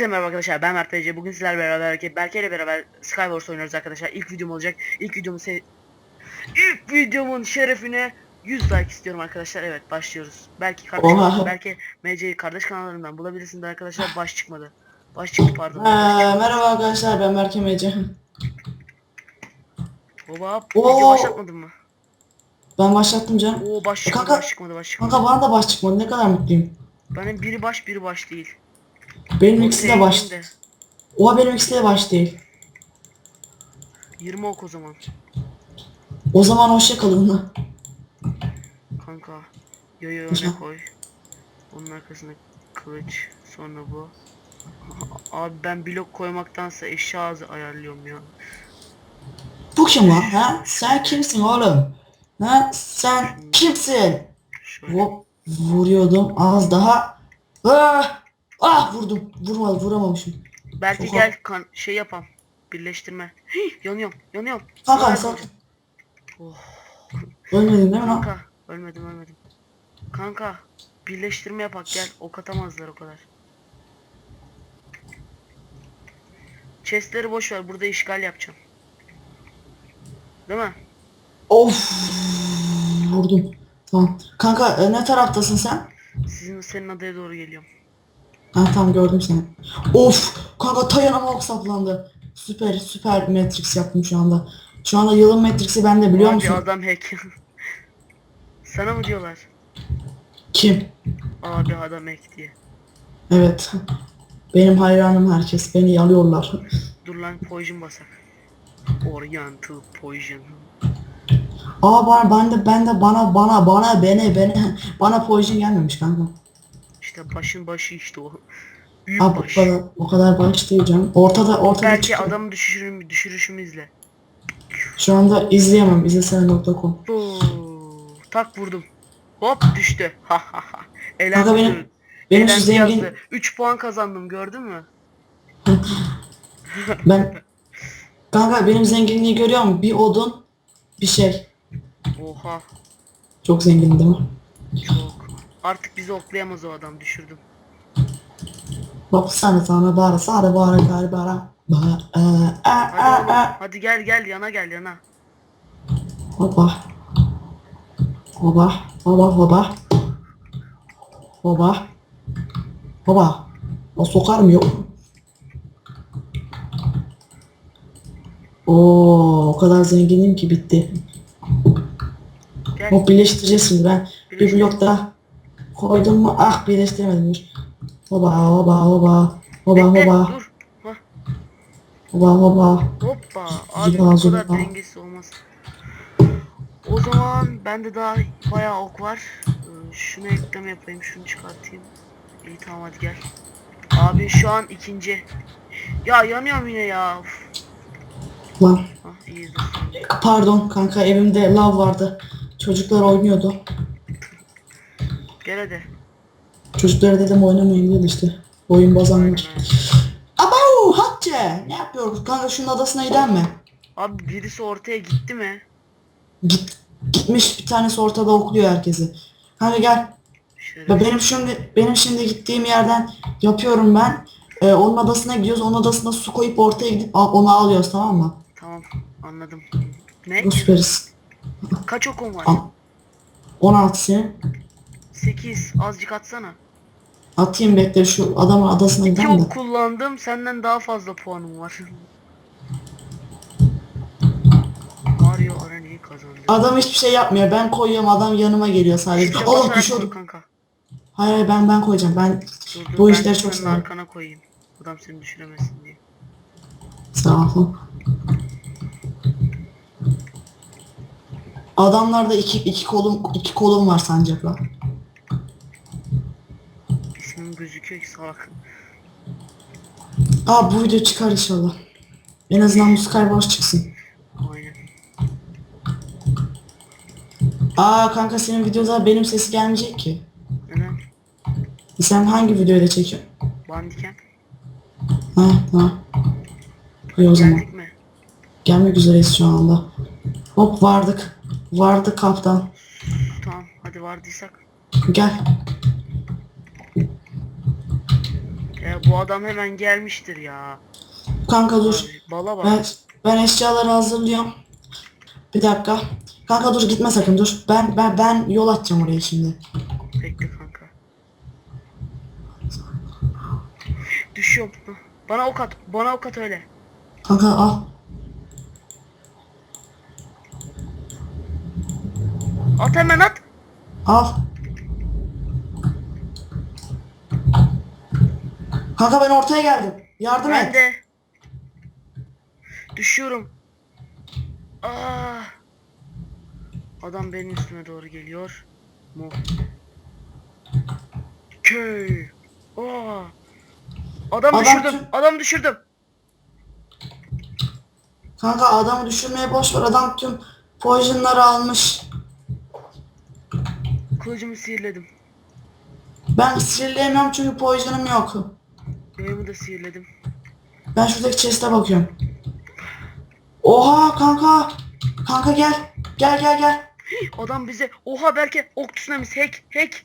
Herkese merhaba arkadaşlar ben Mert Beyce. Bugün sizlerle beraber Berke ile beraber Skywars oynuyoruz arkadaşlar. İlk videom olacak. İlk videomu se... İlk videomun şerefine 100 like istiyorum arkadaşlar. Evet başlıyoruz. Belki kardeş Oha. belki MC kardeş kanallarından bulabilirsiniz arkadaşlar. Baş çıkmadı. Baş çıktı pardon. Ee, merhaba arkadaşlar ben Berke Mece. Baba video başlatmadın mı? Ben başlattım canım. Oo baş çıkmadı, Kanka- baş çıkmadı, baş çıkmadı. Kanka bana da baş çıkmadı ne kadar mutluyum. Benim biri baş, biri baş değil. Benim Çok ikisi de baş. de. Oha benim ikisi de baş değil. 20 ok o zaman. O zaman hoşça kalın. Kanka. Güzel. öne koy. Onun arkasına kılıç. Sonra bu. Abi ben blok koymaktansa eşya ağzı ayarlıyorum ya. Bu kim lan ha? Sen kimsin oğlum? Ha? Sen kimsin? Şöyle. Vuruyordum az daha. Ah! Ah vurdum. Vurmadı vuramamışım. Belki Çok- gel kan şey yapam. Birleştirme. Hih, yanıyorum, yanıyorum. Kanka koyacağım. Oh, ölmedin değil mi kanka, ölmedim ölmedim. Kanka, birleştirme yapak gel. Ok atamazlar o kadar. Chestleri boş ver. Burada işgal yapacağım. Değil mi? Of vurdum. Tamam. Kanka e, ne taraftasın sen? Sizin senin adaya doğru geliyorum. Ha tamam gördüm seni. Of kanka dayanamam saplandı. Süper süper Matrix yaptım şu anda. Şu anda yılın Matrix'i bende biliyor Abi musun? adam hack. Sana mı diyorlar? Kim? Abi adam hack diye. Evet. Benim hayranım herkes. Beni yalıyorlar. Dur lan poison basak. Oriental poison. Aa bana ben de ben de bana bana bana beni beni bana poison gelmemiş kanka. İşte başın başı işte o. Büyük Abi baş. kadar o kadar baş değil canım. Ortada ortada Belki çıkıyor. adamı düşürüşümü, düşürüşümü izle. Şu anda izleyemem. izlesene.com. Tak vurdum. Hop düştü. Ha ha ha. Benim benim şu zengin yazdı. 3 puan kazandım gördün mü? ben kanka benim zenginliği görüyor musun? Bir odun bir şey. Oha Çok zengin değil mi? çok. Artık bizi oklayamaz o adam düşürdüm. Bak sana sana bara gari bara. Ba e e Hadi oğlum e e. hadi gel gel yana gel yana. Hopa. Hopa. Hopa hopa. Hopa. Hopa. O sokarım yok. Oo, o kadar zenginim ki bitti. Gel. O birleştireceğiz şimdi ben. Bir blok daha koydum mu? Ah birleştiremedim. dur. Hoba hoba hoba. Hoba Bekle hoba. dur. Hah, Hoba hoba. hoppa. Abi Zıba, bu kadar zıba. dengesiz olmaz. O zaman bende daha bayağı ok var. Ee, Şunu ekleme yapayım, şunu çıkartayım. İyi tamam hadi gel. Abi şu an ikinci. Ya yanıyorum yine ya. Uf. Lan. Hah iyi dur. Pardon kanka evimde lav vardı. Çocuklar oynuyordu. Gel hadi. Çocuklara dedim oynamayın dedi işte. Oyun. Aynen. Abav Hatice ne yapıyoruz? Kanka şunun adasına gidelim mi? Abi birisi ortaya gitti mi? Git, gitmiş bir tanesi ortada okluyor herkesi. Kanka gel. Şöyle. Benim şimdi benim şimdi gittiğim yerden yapıyorum ben. Ee, onun adasına gidiyoruz. Onun adasına su koyup ortaya gidip onu alıyoruz tamam mı? Tamam anladım. Ne? Süperiz. Kaç okum var? Al. 16 senin. 8. Azıcık atsana. Atayım bekle şu adamın adasına gidelim de. ok kullandım. Senden daha fazla puanım var. Mario Arena'yı kazandı. Adam hiçbir şey yapmıyor. Ben koyuyorum adam yanıma geliyor sadece. Shift'e Allah düşüyordum. kanka. Hayır hayır ben ben koyacağım. Ben Dur, dur, Bu ben işleri çok severim. arkana koyayım. Adam seni düşüremesin diye. Sağ ol. Adamlarda iki, iki kolum iki kolum var sancakla. Ki salak. Aa bu video çıkar inşallah. En azından bu Skywars çıksın. Aynen. Aa kanka senin videoda benim sesi gelmeyecek ki. Neden? E Sen hangi videoyla çekiyorsun? Bandiken. Ha tamam. İyi o zaman. Geldik mi? Gelmek üzereyiz şu anda. Hop vardık. Vardık kaptan. Tamam hadi vardıysak. Gel. Gel bu adam hemen gelmiştir ya. Kanka dur. Abi, bala bak. Ben, ben eşyaları hazırlıyorum. Bir dakika. Kanka dur gitme sakın dur. Ben ben ben yol açacağım oraya şimdi. Bekle kanka. Düşüyorum. Hah. Bana ok at. Bana ok at öyle. Kanka al. At hemen at. Al. Kanka ben ortaya geldim. Yardım Ben et. de. Düşüyorum. Aa. Adam benim üstüme doğru geliyor. Mu. Köy. Aa. Adam, Adam düşürdüm. Adam düşürdüm. Kanka adamı düşürmeye boş ver. Adam tüm poisonları almış. Kılıcımı sihirledim. Ben sinirleyemiyorum çünkü poisonum yok. Benim de sihirledim. Ben şuradaki chest'e bakıyorum. Oha kanka. Kanka gel. Gel gel gel. Adam bize oha belki ok tsunamisi hack hack.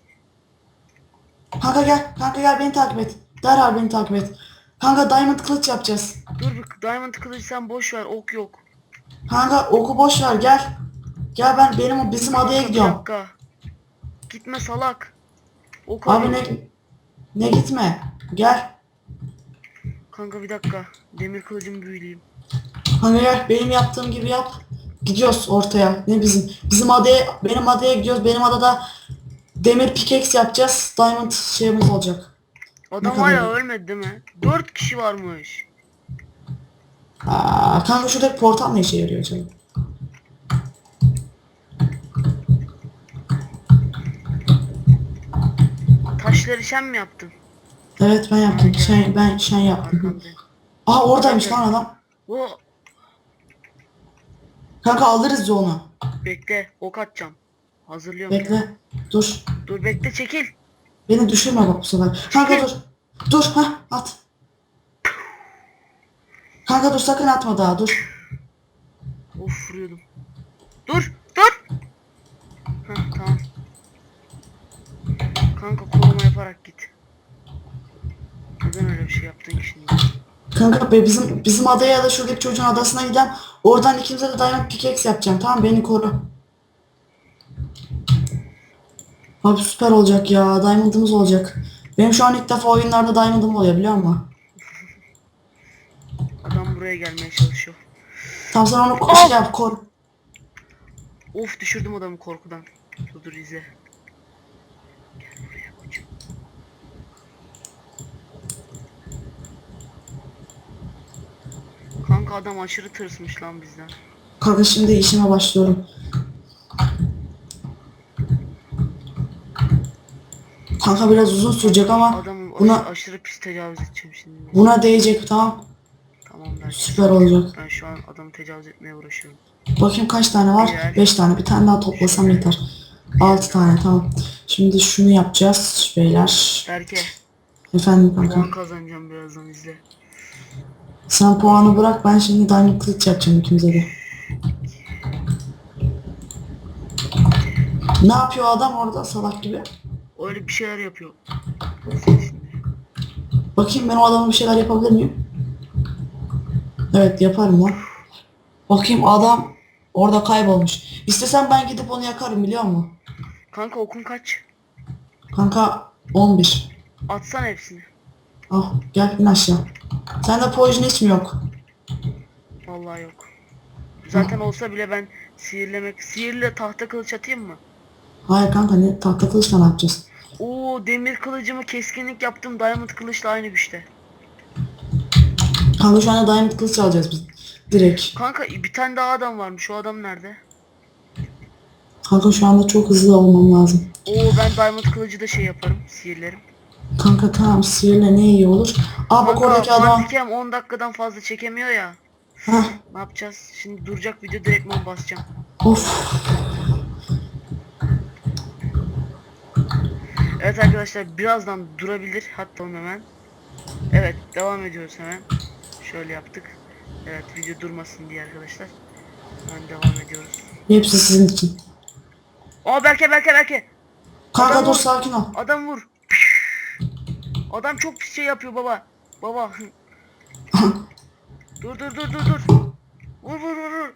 Kanka gel. Kanka gel beni takip et. Derhal beni takip et. Kanka diamond kılıç yapacağız. Dur bir diamond kılıcı sen boş ver ok yok. Kanka oku boş ver gel. Gel ben benim bizim adaya gidiyorum. dakika. Gitme salak. Ok Abi ne ne gitme. Gel. Kanka bir dakika. Demir kılıcımı büyüleyeyim. Kanka gel benim yaptığım gibi yap. Gidiyoruz ortaya. Ne bizim? Bizim adaya benim adaya gidiyoruz. Benim adada demir pickaxe yapacağız. Diamond şeyimiz olacak. Adam kadar hala ölmedi değil mi? 4 kişi varmış. Aa, kanka şuradaki portal ne işe yarıyor acaba? Taşları sen mi yaptın? Evet ben yaptım. Şey, ben şey yaptım. Aa oradaymış lan adam. O Kanka alırız ya onu. bekle ok atacağım. Hazırlıyorum. Bekle. Dur. Dur bekle çekil. Beni düşürme bak bu sefer. Kanka dur. Dur ha at. Kanka dur sakın atma daha dur. Of vuruyordum. Dur dur. Heh tamam. Kanka koluma yaparak git. Neden öyle bir şey yaptın ki şimdi? Kanka be bizim bizim adaya ya da şuradaki çocuğun adasına giden oradan ikimize de diamond pickaxe yapacağım. Tamam beni koru. Abi süper olacak ya. Diamond'ımız olacak. Benim şu an ilk defa oyunlarda diamond'ım oluyor biliyor musun? Adam buraya gelmeye çalışıyor. Tamam sen onu şey yap koru. Of düşürdüm adamı korkudan. Dur izle. Gel buraya koçum. Kanka adam aşırı tırsmış lan bizden. Kanka şimdi işime başlıyorum. Kanka biraz uzun sürecek ama Adam buna aşırı pis tecavüz edeceğim şimdi. buna değecek tamam. Tamam ben. Süper olacak. Ben şu an adamı tecavüz etmeye uğraşıyorum. Bakayım kaç tane var? Güzel. 5 tane. Bir tane daha toplasam yeter. 6 tane tamam. Şimdi şunu yapacağız beyler. Berke Efendim kanka. puan kazanacağım birazdan izle. Sen puanı bırak ben şimdi diamond kılıç yapacağım ikimize de. Ne yapıyor adam orada salak gibi? Öyle bir şeyler yapıyor. Bakayım ben o adama bir şeyler yapabilir miyim? Evet yaparım lan. Bakayım adam orada kaybolmuş. İstesem ben gidip onu yakarım biliyor musun? Kanka okun kaç? Kanka 11. Atsana hepsini. Ah gel in aşağı. Sende poison hiç mi yok? Vallahi yok. Zaten olsa bile ben sihirlemek, sihirle tahta kılıç atayım mı? Hayır kanka ne tahta kılıçla ne yapacağız? Oo demir kılıcımı keskinlik yaptım diamond kılıçla aynı güçte. Kanka şu anda diamond kılıç alacağız biz. Direkt. Kanka bir tane daha adam varmış o adam nerede? Kanka şu anda çok hızlı olmam lazım. Oo ben diamond kılıcı da şey yaparım sihirlerim. Kanka tamam sihirle ne iyi olur. Aa bak Kanka oradaki adam. Mantikem 10 dakikadan fazla çekemiyor ya. Heh, Ne yapacağız? Şimdi duracak video direktman basacağım. of. Evet arkadaşlar birazdan durabilir hatta onu hemen. Evet devam ediyoruz hemen. Şöyle yaptık. Evet video durmasın diye arkadaşlar. Hemen devam ediyoruz. Hepsi sizin için. Aa Berke Berke Berke. Kanka Adam dur vur. sakin ol. Adam vur. Adam çok şey yapıyor baba. Baba. dur dur dur dur dur. Vur vur vur vur.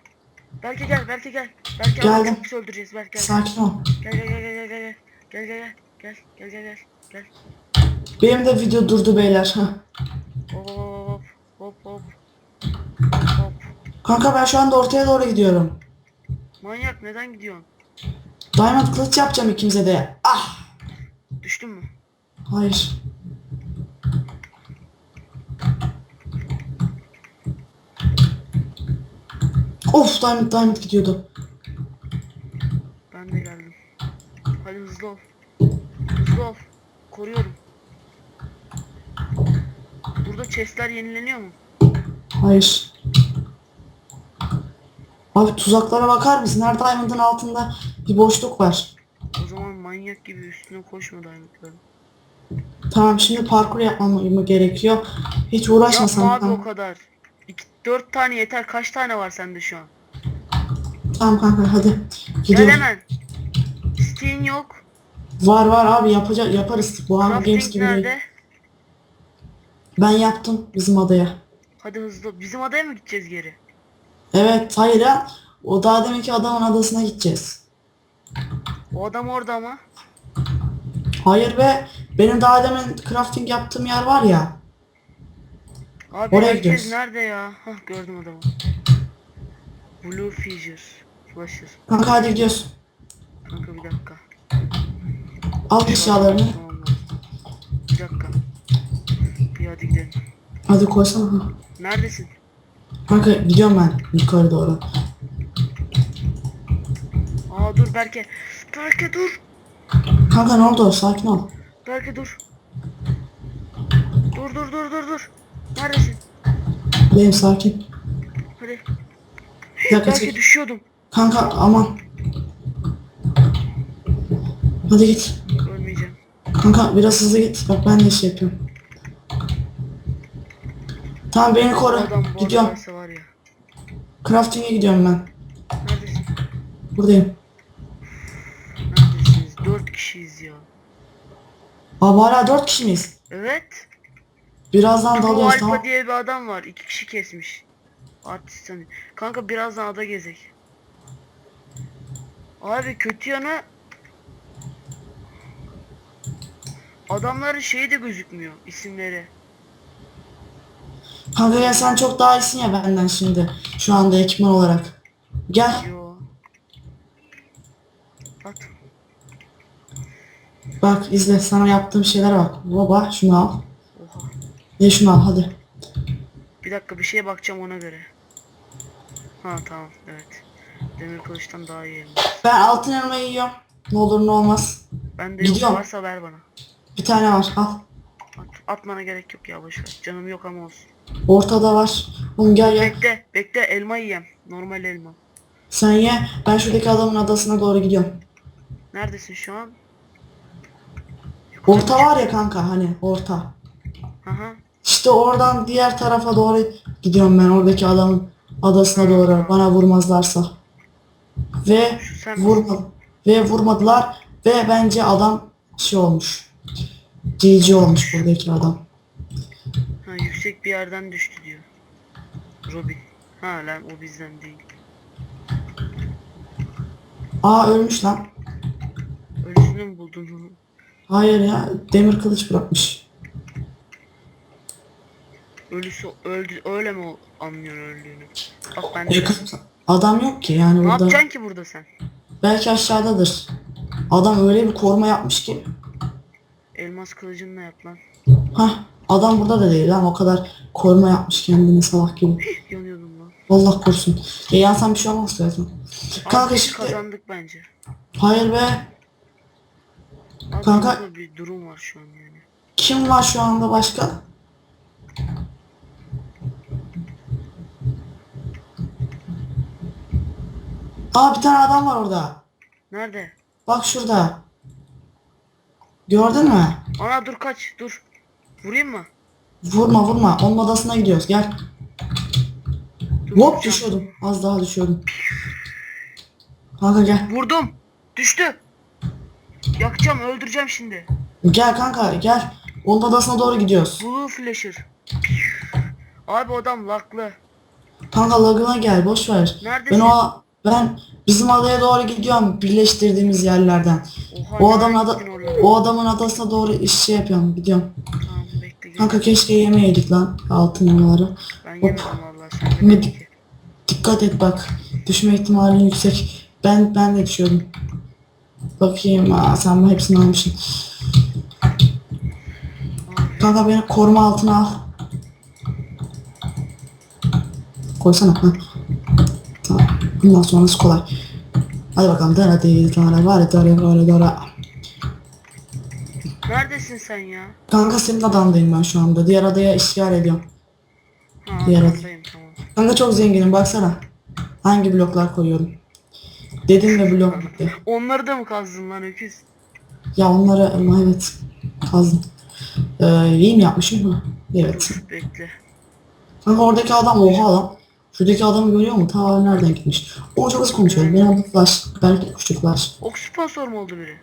Berke gel Berke gel. Berke gel. Çok öldüreceğiz Berke gel. Sakin ol. Gel gel gel gel gel. Gel gel gel. Gel gel gel gel. Benim de video durdu beyler. Ha. Hop hop. Hop. Kanka ben şu anda ortaya doğru gidiyorum. Manyak neden gidiyorsun? Diamond kılıç yapacağım ikimize de. Ah! Düştün mü? Hayır. Of Diamond Diamond gidiyordu. ben de geldim hadi hızlı ol hızlı ol koruyorum burada chestler yenileniyor mu Hayır. Abi tuzaklara bakar mısın? Her diamond'ın altında bir boşluk var. o zaman manyak gibi üstüne koşma diamondların Tamam şimdi parkur yapmam gerekiyor? Hiç uğraşmasam. yapma abi tamam. o kadar dört tane yeter kaç tane var sende şu an Tamam kanka hadi. gel hemen Steam yok Var var abi yapacak yaparız. Bu Hunger Games crafting gibi değil. nerede Ben yaptım bizim adaya. hadi hızlı bizim adaya mı gideceğiz geri Evet hayır ya. O daha deminki adamın adasına gideceğiz. o adam orada ama Hayır be. Benim daha demin crafting yaptığım yer var ya. Abi Oraya gidiyoruz. nerede ya? Hah gördüm adamı. Blue Fissure. Flasher. Kanka hadi gidiyoruz. Kanka bir dakika. Al eşyalarını. Tamam. Bir dakika. Bir hadi gidelim. Hadi koysana. Neredesin? Kanka gidiyorum ben yukarı doğru. Aa dur Berke. Berke dur. Kanka ne oldu? Sakin ol. Berke dur. Dur dur dur dur dur. Neredesin? Benim sakin. Hadi. Bir dakika çek. düşüyordum. Kanka aman. Hadi git. Ölmeyeceğim. Kanka biraz hızlı git. Bak ben de şey yapıyorum. Tamam beni koru. adam bu Gidiyorum. adamsa var ya. Crafting'e gidiyorum ben. Neredesin? Buradayım. Neredesiniz? Dört kişiyiz ya. Abi hala 4 kişi miyiz? Evet. Birazdan dalıyoruz Alfa tamam. diye bir adam var. iki kişi kesmiş. Artist hani. Kanka birazdan ada gezek. Abi kötü yanı adamların şeyi de gözükmüyor isimleri. Kanka ya sen çok daha iyisin ya benden şimdi. Şu anda ekipman olarak. Gel. Yo. At. Bak izle sana yaptığım şeylere bak. Baba şunu al. Ye şunu al hadi. Bir dakika bir şeye bakacağım ona göre. Ha tamam evet. Demir kılıçtan daha iyi elmas. Ben altın elmayı yiyorum. Ne olur ne olmaz. Bende yok Gidiyorum. varsa ver bana. Bir tane var al. At, atmana gerek yok ya boşver. Canım yok ama olsun. Ortada var. Oğlum gel gel. Bekle bekle elma yiyem. Normal elma. Sen ye. Ben şuradaki adamın adasına doğru gidiyorum. Neredesin şu an? Yukarı Orta mı var ya kanka hani orta. Aha. İşte oradan diğer tarafa doğru gidiyorum ben oradaki adamın adasına doğru bana vurmazlarsa. Ve vurma ve vurmadılar ve bence adam şey olmuş. GG olmuş buradaki adam. Ha yüksek bir yerden düştü diyor. Robin. Ha lan o bizden değil. Aa ölmüş lan. Ölüsünü mü buldun onu? Hayır ya demir kılıç bırakmış. Ölüsü öldü öyle mi anlıyor öldüğünü? Bak ben de. Yakın adam yok ki yani Ne burada. yapacaksın ki burada sen? Belki aşağıdadır. Adam öyle bir koruma yapmış ki. Elmas kılıcınla yap lan. Hah adam burada da değil lan o kadar koruma yapmış kendine salak gibi. Yanıyordum lan. Allah korusun. Ya yansam bir şey olmaz zaten. Kanka şimdi- kazandık bence. Hayır be. Abi Kanka- bir durum var şu an yani. Kim var şu anda başka? Aa bir tane adam var orada. Nerede? Bak şurada. Gördün mü? Ana dur kaç dur. Vurayım mı? Vurma vurma. Onun odasına gidiyoruz. Gel. Dur, Hop vuracağım. düşüyordum. Az daha düşüyordum. Kanka gel. Vurdum. Düştü. Yakacağım öldüreceğim şimdi. Gel kanka gel. Onun adasına doğru gidiyoruz. Blue Flasher. Abi adam laklı. Kanka lagına gel boş ver. Neredesin? Ben o ben bizim adaya doğru gidiyorum birleştirdiğimiz yerlerden. Oha, O adamın ada o adamın adasına doğru şey yapıyorum gidiyorum. Tamam bekle. Kanka keşke yemeyeydik lan altın elmaları. Ben yemedim sen ki. Dikkat et bak. Düşme ihtimalin yüksek. Ben ben de düşüyorum. Bakayım aa, sen bu hepsini almışsın. Kanka beni koruma altına al. Koysana. Ha. Bundan sonrası kolay. Hadi bakalım. Dara. Dara var. Dara var. Dara. Neredesin sen ya? Kanka senin adandayım ben şu anda. Diğer adaya işgal ediyorum. Ha Diğer ad- arkandayım tamam. Kanka çok zenginim baksana. Hangi bloklar koyuyorum. Dedim ve blok bitti. Onları da mı kazdın lan öküz? Ya onları ama evet kazdım. Ee, iyi mi yapmışım mı? Evet. Bekle. Kanka oradaki adam oha lan. Şuradaki adamı görüyor mu? Ta nereden gitmiş? O çok hızlı konuşuyor. Benim adım Flash. Belki kuşu Flash. Ok sponsor mu oldu biri?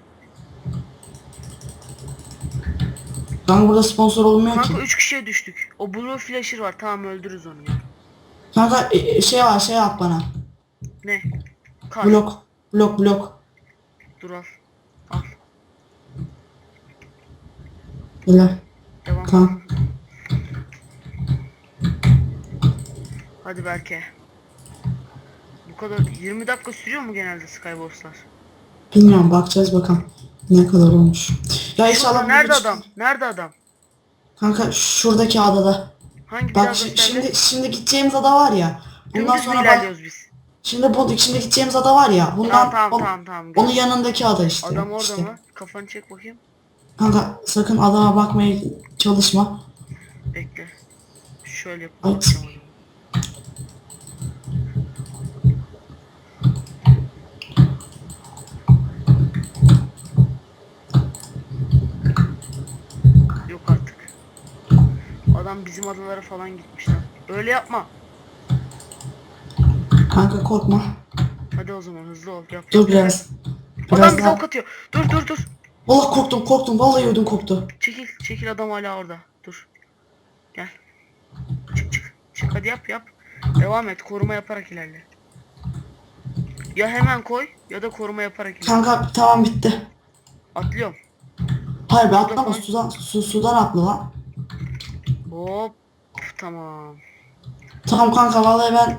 Kanka burada sponsor olmuyor ki. Kanka 3 kişiye düştük. O Blue Flasher var tamam öldürürüz onu ya. Kanka e, e, şey var şey yap bana. Ne? Kar. Blok. Blok blok. Dur al. Al. Helal. Devam. Tamam. Hadi Berke. Bu kadar 20 dakika sürüyor mu genelde Skyboss'lar? Bilmiyorum bakacağız bakalım. Ne kadar olmuş. Ya inşallah nerede adam? Nerede adam? Kanka şuradaki adada. Hangi Bak şi- şimdi şimdi gideceğimiz ada var ya. Bundan sonra bak. biz? Şimdi bu şimdi gideceğimiz ada var ya. Bundan Tamam tamam on- tamam tamam. onun yanındaki ada işte. Adam orada işte. mı? Kafanı çek bakayım. Kanka sakın adama bakmaya çalışma. Bekle. Şöyle Ay. yapalım. adamı. Yok artık. Adam bizim adalara falan gitmiş lan. Öyle yapma. Kanka korkma. Hadi o zaman hızlı ol. Yap. Dur yap, biraz. Adam bize daha. ok atıyor. Dur dur dur. Vallahi korktum korktum. Vallahi ödüm koptu. Çekil. Çekil adam hala orada. Dur. Gel. Çık çık. Çık hadi yap yap. Devam et. Koruma yaparak ilerle. Ya hemen koy ya da koruma yaparak ilerle. Kanka tamam bitti. Atlıyorum. Hayır be atlama sudan, su, sudan atla lan. Hop. Tamam. Tamam kanka vallahi ben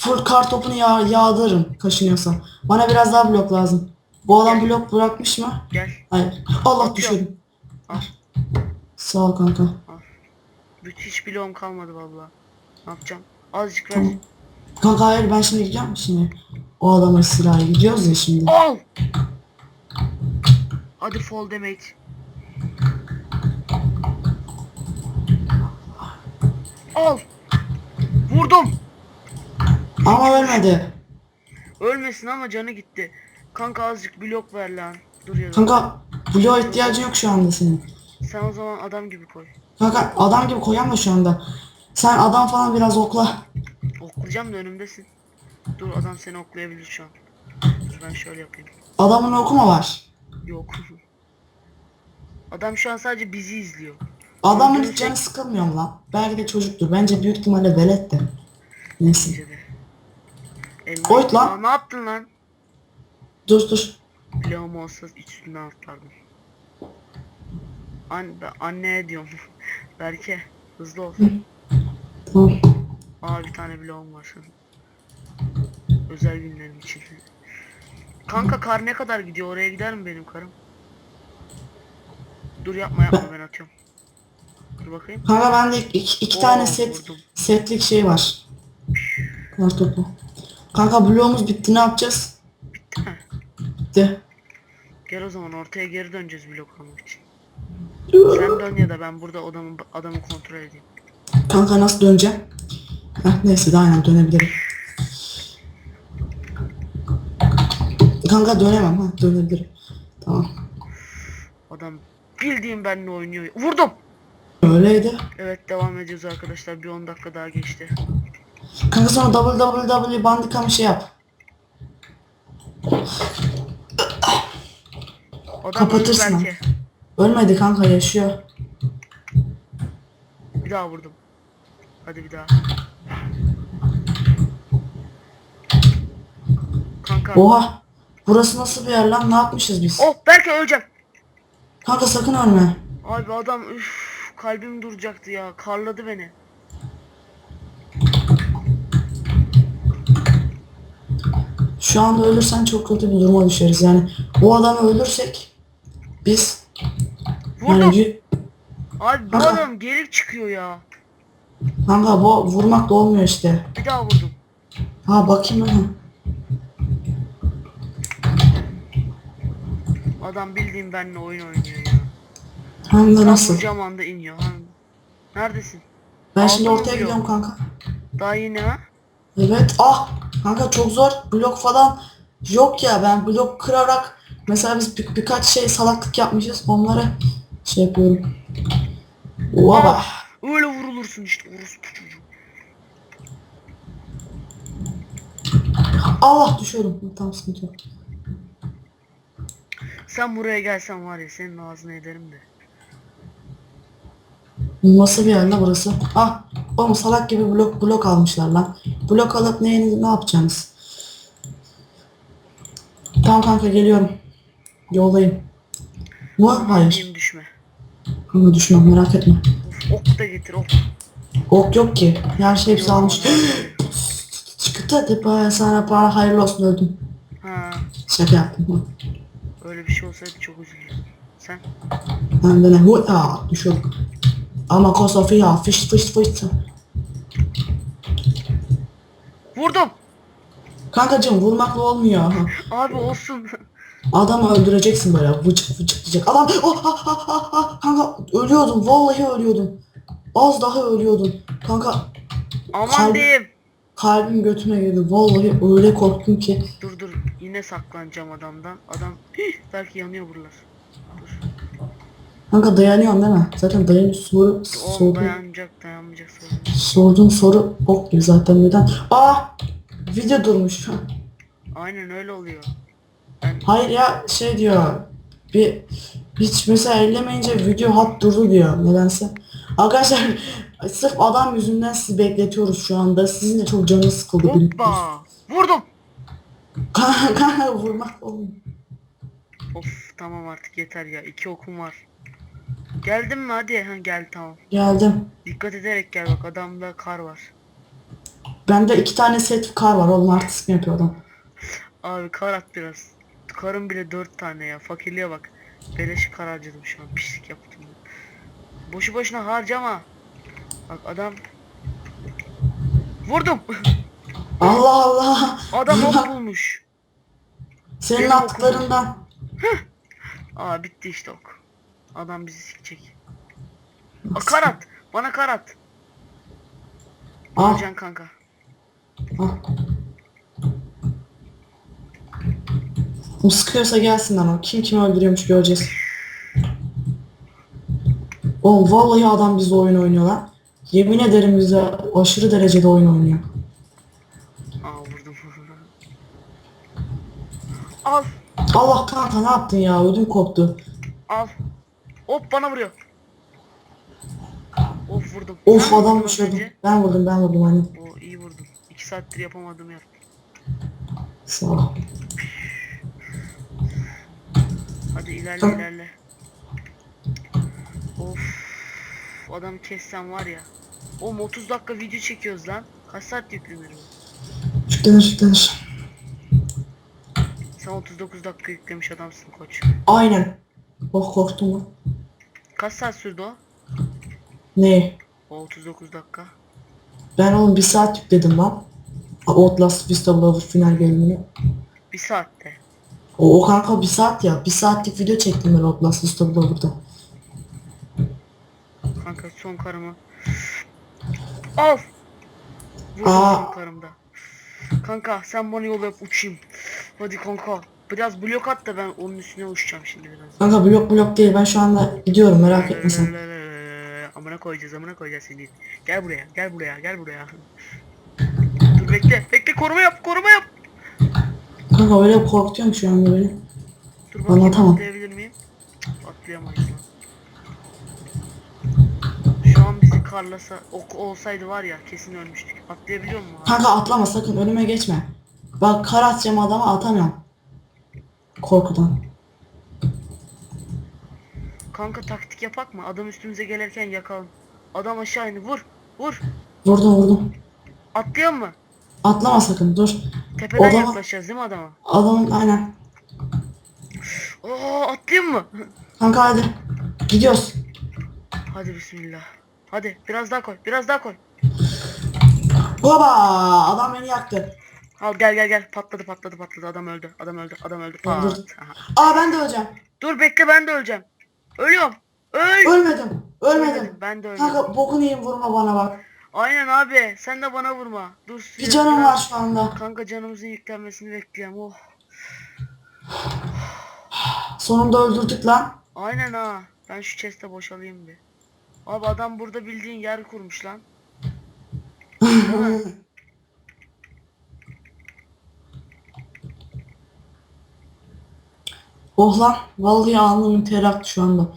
full kar topunu yağ, yağdırırım kaşınıyorsa. Bana biraz daha blok lazım. Bu adam Gel. blok bırakmış mı? Gel. Hayır. Allah düşürdüm. Al. Sağ ol kanka. Bütün hiç bloğum kalmadı vallahi. Ne yapacağım? Azıcık ver. Tamam. Kanka hayır ben şimdi gideceğim şimdi. O adama silahı gidiyoruz ya şimdi. Al. Hadi fall damage. Al. Vurdum. Ama ölmedi. Ölmesin ama canı gitti. Kanka azıcık blok ver lan. Dur ya. Kanka bloğa ihtiyacın yok şu anda senin. Sen o zaman adam gibi koy. Kanka adam gibi koyamma şu anda. Sen adam falan biraz okla. Oklayacağım da önümdesin. Dur adam seni oklayabilir şu an. Dur ben şöyle yapayım. Adamın okuma var. Yok. Adam şu an sadece bizi izliyor. Adamın hiç canı sıkılmıyor lan? Belki de çocuktur. Bence büyük ihtimalle velet de. Neyse. Bence de. Elma Oyt lan. Ne yaptın lan? Dur dur. Bloğum olsa üstünden atlardım. An anneye diyorum. Berke hızlı ol. Tamam. Aa bir tane bloğum var senin. Özel günlerim için. Kanka kar ne kadar gidiyor? Oraya gider mi benim karım? Dur yapma yapma ben atıyorum. Dur bakayım. Kanka bende iki, iki Oo, tane set vurdum. setlik şey var. Kar topu. Kanka bloğumuz bitti ne yapacağız? Bitti mi? Bitti. Gel o zaman ortaya geri döneceğiz blok almak için. Sen dön ya da ben burada adamı adamı kontrol edeyim. Kanka nasıl döneceğim? Heh, neyse de aynen dönebilirim. Kanka dönemem ha dönebilirim. Tamam. Adam bildiğim benimle oynuyor. Vurdum. Öyleydi. Evet devam ediyoruz arkadaşlar. Bir 10 dakika daha geçti. Kanka sonra www bandicam'ı şey yap. Adam Kapatırsın öldü belki. Ölmedi kanka yaşıyor. Bir daha vurdum. Hadi bir daha. Kanka. Oha. Burası nasıl bir yer lan? Ne yapmışız biz? Oh Berke öleceğim. Kanka sakın ölme. Abi adam üf kalbim duracaktı ya. Karladı beni. Şu anda ölürsen çok kötü bir duruma düşeriz yani. O adamı öldürsek biz Vurdum. yani Abi bu Kanka. adam geri çıkıyor ya. kanka bu vurmak da olmuyor işte. Bir daha vurdum. Ha bakayım ben. Adam bildiğim benimle oyun oynuyor ya. Hem de nasıl? vuracağım anda iniyor. Neredesin? Ben şimdi Altın ortaya vuruyor. gidiyorum kanka. Daha yeni ha? Evet. Ah! Kanka çok zor. Blok falan yok ya. Ben blok kırarak mesela biz bir- birkaç şey salaklık yapmışız. Onları şey yapıyorum. Oha. Öyle vurulursun işte orospu çocuğu. Allah düşüyorum. Tam sıkıntı yok. Sen buraya gelsen var ya senin ağzını ederim de. Nasıl bir yer lan burası? Ah! Oğlum salak gibi blok blok almışlar lan. Blok alıp ne, ne yapacaksınız? Tamam kanka geliyorum. Yoldayım. Mu? Hayır. Düşme. Kanka düşmem merak etme. Ok da getir ok. Ok yok ki. Her şey hepsi almış. Çıktı para sana para hayırlı olsun öldüm. Ha, Şaka yaptım. öyle bir şey olsaydı çok üzülürdüm. Sen? Ben de ne hu aa düşüyorum. Ama Kosofya fiş fiş fiş. Vurdum. Kankacım vurmakla olmuyor. Abi olsun. Adamı öldüreceksin böyle vıcık vıcık diyecek. Adam oh, ah, ah, ah, ah. kanka ölüyordum vallahi ölüyordum. Az daha ölüyordum. Kanka Aman Kalbi- diyeyim. kalbim götüme girdi. Vallahi öyle korktum ki. Dur dur yine saklanacağım adamdan. Adam belki yanıyor buralar. Dur. Kanka dayanıyorsun değil mi? Zaten dayanıyor soru Oğlum sordu. dayanacak dayanmayacak sorun. Sorduğum soru ok gibi zaten neden? Aa video durmuş. Aynen öyle oluyor. Ben Hayır ya şey diyor. Bir hiç mesela ellemeyince video hat durdu diyor nedense. Arkadaşlar sırf adam yüzünden sizi bekletiyoruz şu anda. Sizin de çok canınız sıkıldı. biliyorsunuz. hoppa. Vurdum. Kanka kanka vurmak olmuyor. Of tamam artık yeter ya. iki okum var. Geldin mi hadi? Ha gel tamam. Geldim. Dikkat ederek gel bak adamda kar var. Bende iki tane set kar var oğlum artist mi yapıyor adam? Abi kar at biraz. Karın bile dört tane ya. Fakirliğe bak. Beleş kar harcadım şu an. Pislik yaptım. Boşu boşuna harcama. Bak adam. Vurdum. Allah Allah. Adam ok bulmuş. Senin Benim attıklarından. Aa bitti işte ok. Adam bizi sikecek. Aa, kar at. Bana kar at. Al. Alacaksın kanka. al. O sıkıyorsa gelsin lan o. Kim kimi öldürüyormuş göreceğiz. Oğlum vallahi adam bizle oyun oynuyor lan. Yemin ederim bize aşırı derecede oyun oynuyor. Aa vurdum. al. Allah kanka ne yaptın ya? Ödüm koptu. Al. Hop bana vuruyor. Of vurdum. Of Sen adam düşürdüm. Ben vurdum ben vurdum hani. O iyi vurdum. 2 saattir yapamadım yaptım. Sağ ol. Hadi ilerle Tamam. ilerle. Of. Adam kessem var ya. Oğlum 30 dakika video çekiyoruz lan. Kaç saat yüklenir bu? Yüklenir yüklenir. Sen 39 dakika yüklemiş adamsın koç. Aynen. Oh korktum lan. Kaç saat sürdü o? Ne? O 39 dakika. Ben oğlum bir saat yükledim lan. Outlast Vista Lover final bölümünü. Bir saatte. O, o kanka bir saat ya. Bir saatlik video çektim ben Outlast Vista Lover'da. Kanka son karımı. Al. Vurdum Aa. son karımda. Kanka sen bana yol yap uçayım. Hadi kanka. Biraz blok at da ben onun üstüne uçacağım şimdi biraz. Kanka blok blok değil ben şu anda gidiyorum merak etme sen. Amına koyacağız amına koyacağız seni. Gel buraya gel buraya gel buraya. Dur bekle bekle koruma yap koruma yap. Kanka öyle korkutuyorum şu anda beni. Dur bakayım Anlatamam. atlayabilir miyim? Atlayamayız lan. Şu an bizi karlasa ok olsaydı var ya kesin ölmüştük. Atlayabiliyor musun? Kanka atlama sakın önüme geçme. Bak kar atacağım adama atamıyorum. Korkudan. Kanka taktik yapak mı? Adam üstümüze gelirken yakalım. Adam aşağı indi. Vur. Vur. Vurdum vurdum. Atlıyor mu? Atlama sakın dur. Tepeden O zaman- yaklaşacağız değil mi adama? Adamın aynen. Oo atlayayım mı? Kanka hadi. Gidiyoruz. Hadi bismillah. Hadi biraz daha koy. Biraz daha koy. Baba adam beni yaktı. Al gel gel gel. Patladı patladı patladı. Adam öldü. Adam öldü. Adam öldü. Pat. Öldürdüm. Aha. Aa ben de öleceğim. Dur bekle ben de öleceğim. Ölüyorum. Öl. Ölmedim. Ölmedim. Ben de öldüm. Kanka bokunu yiyeyim vurma bana bak. Aynen abi. Sen de bana vurma. Dur. Bir suya- canım var şu anda. Kanka canımızın yüklenmesini bekliyorum. Oh. Sonunda öldürdük lan. Aynen ha. Ben şu chest'e boşalayım bir. Abi adam burada bildiğin yer kurmuş lan. Değil mi? Oh lan. Vallahi alnımın teri aktı şu anda.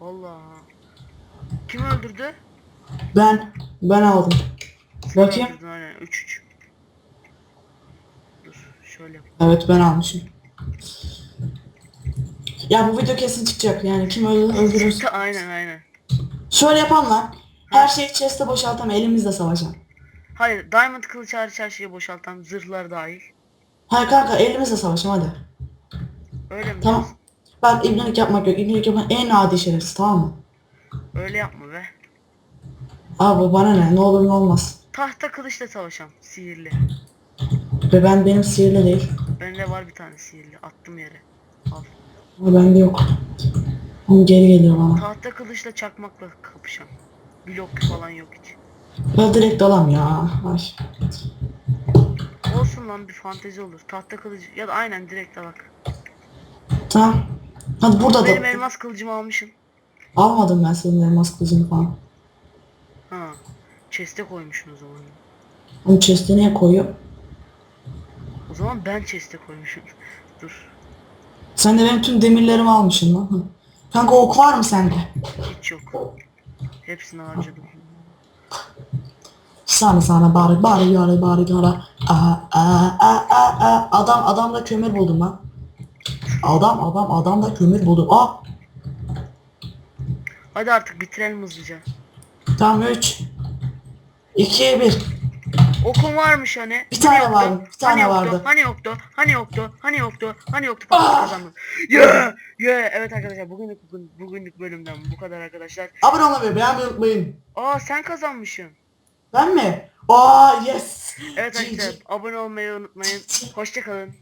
Vallahi. Kim öldürdü? Ben. Ben aldım. Sen Bakayım. aynen. 3 3. Dur şöyle yap. Evet ben almışım. Ya bu video kesin çıkacak yani kim öldü öldürürüz. aynen aynen. Şöyle yapan lan. Her şeyi chest'e boşaltam elimizle savaşalım. Hayır Diamond kılıç hariç her şeyi boşaltan zırhlar dahil. Hayır kanka elimizle savaşalım hadi. Öyle mi? Tamam. Bak ibnelik yapmak yok. İbnelik yapan en adi şerefsiz tamam mı? Öyle yapma be. Abi bana ne? Ne olur ne olmaz. Tahta kılıçla savaşam. Sihirli. Ve ben benim sihirli değil. Bende var bir tane sihirli. Attım yere. Al. Ama bende yok. Ama geri geliyor bana. Tahta kılıçla çakmakla kapışam. Blok falan yok hiç. Ben direkt dalam ya. Ay. Olsun lan bir fantezi olur. Tahta kılıcı ya da aynen direkt alak. Tamam. Hadi burada Benim da. elmas kılıcımı almışım. Almadım ben senin elmas kılıcını falan. Ha. Chest'e koymuşsun o zaman. Onu chest'e niye koyuyor? O zaman ben chest'e koymuşum. Dur. Sen de benim tüm demirlerimi almışsın lan. Kanka ok var mı sende? Hiç yok. Hepsini harcadım. Sana sana bari bari yara bari yara. Adam adamda kömür buldum lan. Adam adam adamda kömür buldum. Aa Hadi artık bitirelim hızlıca. tamam 3 2 1 Okum varmış hani. Bir tane Hani yoktu? vardı, bir tane hani yoktu? vardı. Hani yoktu? Hani yoktu? Hani yoktu? Hani yoktu? Patladı kazandım. Yeah! Yeah! Evet arkadaşlar bugünlük bugün, bugünlük bölümden bu kadar arkadaşlar. Abone olmayı beğenmeyi unutmayın. Aa sen kazanmışsın. Ben mi? Aa yes. Evet arkadaşlar abone olmayı unutmayın. Hoşçakalın.